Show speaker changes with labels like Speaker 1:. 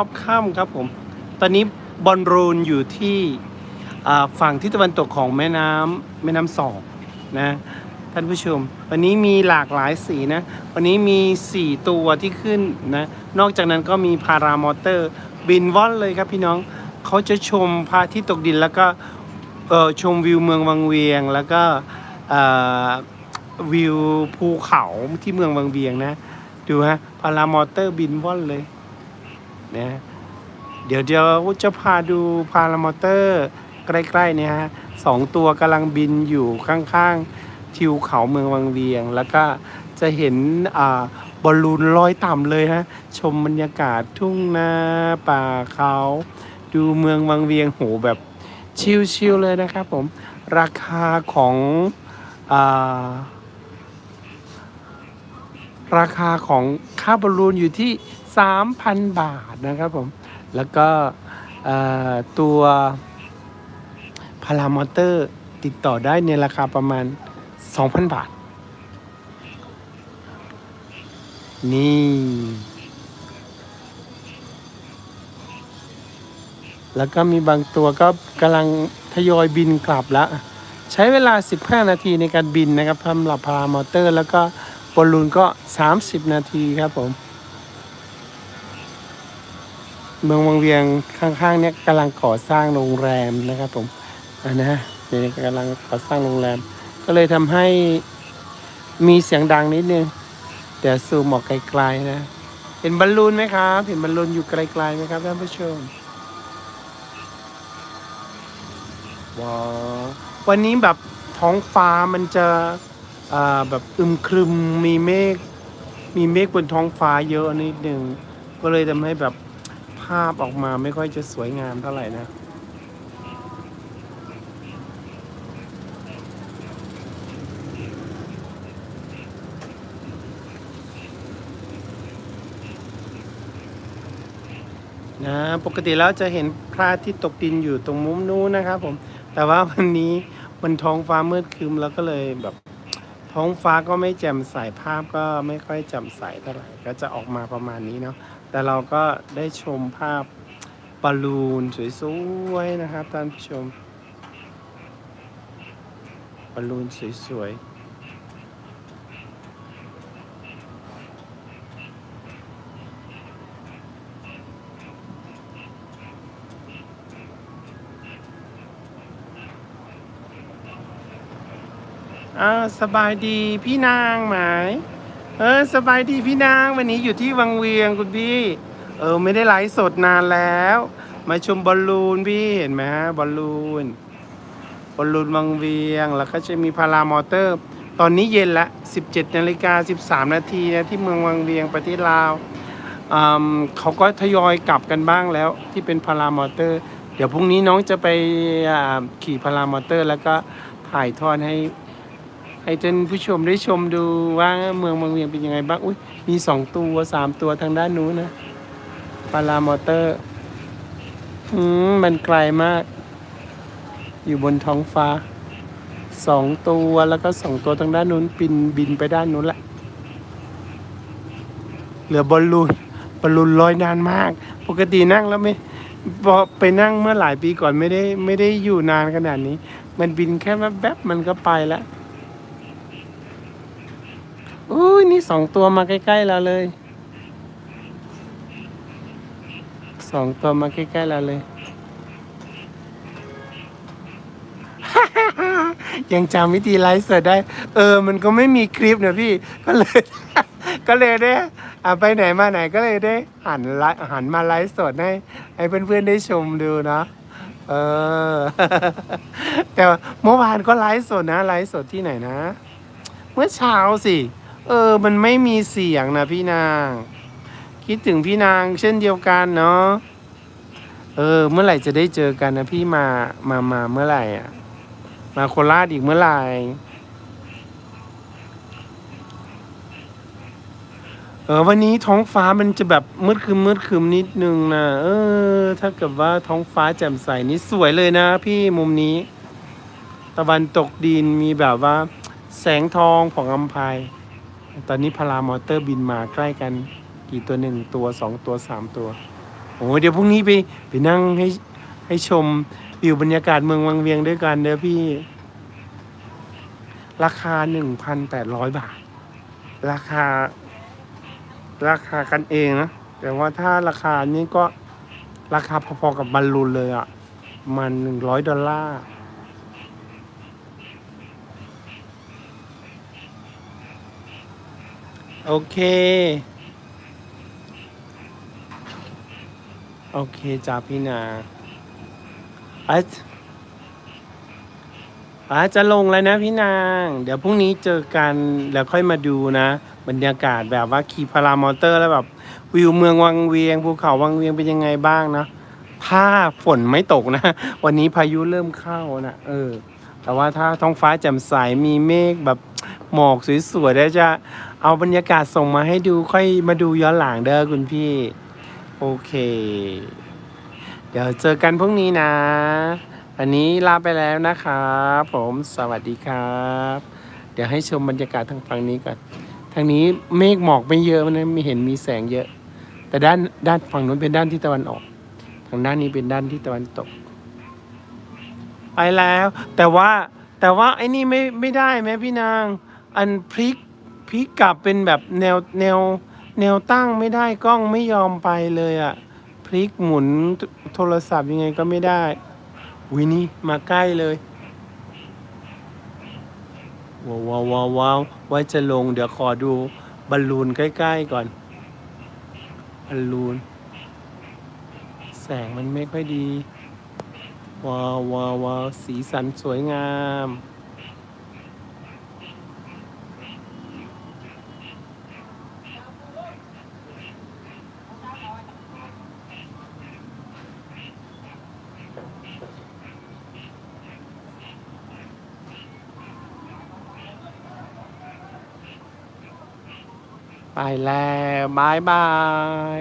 Speaker 1: รอบค่ำครับผม ตอนนี้บอลรูนอยู่ที่ฝั่งทิศตะวันตกของแม่น้ำแม่น้ำสองนะท่านผู้ชม วันนี้มีหลากหลายสีนะ วันนี้มี 4 ตัวที่ขึ้นนะ นอกจากนั้นก็มีพารามอเตอร์ บินว่อนเลยครับพี่น้องเขาจะชมพระอาทิตย์ตกดินแล้วก็ชมวิวเมืองวังเวียง แล้วก็วิวภูเขาที่เมืองวังเวียงนะ ดูฮะพารามอเตอร์บินว่อนเลย นะเดี๋ยวเดี๋ยวจะพาดูพารามอเตอร์ใกล้ๆเนี่ยฮะสองตัวกำลังบินอยู่ข้างๆทิวเขาเมืองวังเวียง แล้วก็จะเห็นอ่าบอลลูนลอยต่ำเลยฮะชมบรรยากาศทุ่งนาป่าเขา ดูเมืองวังเวียงโหแบบชิลๆเลยนะครับผม ราคาของอ่าราคาของค่าบอลลูนอยู่ที่ 3,000 บาทนะครับผม แล้วก็ตัวพารามอเตอร์ติดต่อได้ในราคาประมาณ 2,000 บาท นี่ แล้วก็มีบางตัวก็กำลังทยอยบินกลับแล้วใช้เวลา 15 นาทีในการบินนะครับสำหรับพารามอเตอร์ แล้วก็บอลลูนก็ 30 นาทีครับผม เมืองวังเวียงข้างๆเนี่ยกำลังก่อสร้างโรงแรมนะครับผมอ่านะเดี๋ยวนี้กำลังก่อสร้างโรงแรม ก็เลยทำให้มีเสียงดังนิดนึงเดี๋ยวซูมออกไกลๆนะ เห็นบอลลูนไหมครับ เห็นบอลลูนอยู่ไกลๆไหมครับท่านผู้ชมว้าววันนี้แบบท้องฟ้ามันจะอ่าแบบอึมครึมมีเมฆมีเมฆบนท้องฟ้าเยอะนิดนึงก็เลยทำให้แบบาพออกมาไม่ค่อยจะสวยงามเท่าไหร่นะ นะปกติแล้วจะเห็นพระอาทิตย์ตกดินอยู่ตรงมุมนู้นนะครับผม แต่ว่าวันนี้มันท้องฟ้ามืดครึมแล้วก็เลยแบบท้องฟ้าก็ไม่แจ่มใสภาพก็ไม่ค่อยแจ่มใสเท่าไหร่ก็จะออกมาประมาณนี้เนาะ แต่เราก็ได้ชมภาพบอลลูนสวยๆนะครับท่านผู้ชมบอลลูนสวยๆสบายดีพี่นางไหม เออสบายดีพี่นางวันนี้อยู่ที่วังเวียงคุณพี่ เออไม่ได้ไลฟ์สดนานแล้ว มาชมบอลลูนพี่เห็นไหมฮะบอลลูนบอลลูนวังเวียงแล้วก็จะมีพารามอเตอร์ ตอนนี้เย็นละ 17นาฬิกา13 นาทีนะที่เมืองวังเวียงประเทศลาวอืมเขาก็ทยอยกลับกันบ้างแล้วที่เป็นพารามอเตอร์ เดี๋ยวพรุ่งนี้น้องจะไปขี่พารามอเตอร์ แล้วก็ถ่ายทอดให้ ให้ท่านผู้ชมได้ชมดูว่าเมืองบางเวียงเป็นยังไงบ้างอุ้ยมีสองตัวสามตัวทางด้านนู้นนะปารามอเตอร์อืมมันไกลมาก อยู่บนท้องฟ้าสองตัวแล้วก็สองตัวทางด้านนู้นบินบินไปด้านนู้นแหละเหลือบอลลูนบอลลูนลอยนานมาก ปกตินั่งแล้วไม่พอไปนั่งเมื่อหลายปีก่อนไม่ได้ไม่ได้อยู่นานขนาดนี้ มันบินแค่แวบๆมันก็ไปแล้ว อุ้ยนี่สองตัวมาใกล้ๆเราเลยสองตัวมาใกล้ๆเราเลย ยังจำวิธีไลฟ์สดได้ เออ มันก็ไม่มีคลิปนะพี่ ก็เลย ก็เลยได้อะไปไหนมาไหนก็เลยได้หันไลหันมาไลฟ์สดให้ให้เพื่อนๆได้ชมดูเนาะเออ แต่เมื่อวานก็ไลฟ์สดนะไลฟ์สดที่ไหนนะ เมื่อเช้าสิ เออ มันไม่มีเสียงนะพี่นาง คิดถึงพี่นางเช่นเดียวกันเนาะ เออ เมื่อไหร่จะได้เจอกันนะพี่มา มา มาเมื่อไหร่อะ มาโคราชอีกเมื่อไหร่ เออ วันนี้ท้องฟ้ามันจะแบบมืดครึมมืดครึมนิดนึงนะเออ ถ้าเกิดว่าท้องฟ้าแจ่มใสนี่สวยเลยนะ พี่มุมนี้ ตะวันตกดินมีแบบว่า แสงทองของอัมพาย ตอนนี้พารามอเตอร์บินมาใกล้กัน กี่ตัวหนึ่งตัวสองตัวสามตัว โอ้เดี๋ยวพรุ่งนี้ไปไปนั่งให้ให้ชมวิวบรรยากาศเมืองวังเวียงด้วยกันเด้อพี่ ราคาหนึ่งพันแปดร้อยบาท ราคา ราคากันเองนะ แต่ว่าถ้าราคานี้ก็ราคาพอๆกับบอลลูนเลยอะ่ะ มันหนึ่งร้อยดอลลาร์ โอเค โอเคจ้าพี่นาอาจอาจจะลงแล้วนะพี่นาง เดี๋ยวพรุ่งนี้เจอกันแล้วค่อยมาดูนะ บรรยากาศแบบว่าขี่พารามอเตอร์แล้วแบบ วิวเมืองวังเวียงภูเขาวังเวียงเป็นยังไงบ้างนะถ้าฝนไม่ตกนะ วันนี้พายุเริ่มเข้านะเออ แต่ว่าถ้าท้องฟ้าแจ่มใสมีเมฆแบบ หมอกสวยๆแล้วจะเอาบรรยากาศส่งมาให้ดูค่อยมาดูย้อนหลังเด้อคุณพี่ โอเค เดี๋ยวเจอกันพรุ่งนี้นะวันนี้ลาไปแล้วนะครับผมสวัสดีครับ เดี๋ยวให้ชมบรรยากาศทางฝั่งนี้ก่อนทางนี้เมฆหมอกไม่เยอะนะไม่เห็นมีแสงเยอะ แต่ด้านด้านฝั่งนู้นเป็นด้านที่ตะวันออก ทางด้านนี้เป็นด้านที่ตะวันตก ไปแล้ว แต่ว่าแต่ว่าไอ้นี่ไม่ไม่ได้ไหมพี่นาง อันพลิกพลิกกลับเป็นแบบแนวแนวแนวตั้งไม่ได้กล้องไม่ยอมไปเลยอะพลิกหมุนโทรศัพท์ยังไงก็ไม่ได้วินี่มาใกล้เลยว้าวว้าวว้าวว้าวว่าจะลงเดี๋ยวขอดูบอลลูนใกล้ ๆ ก่อนบอลลูน แสงมันไม่ค่อยดีว้าวว้าวว้าวสีสันสวยงาม ไปแล้วบายบาย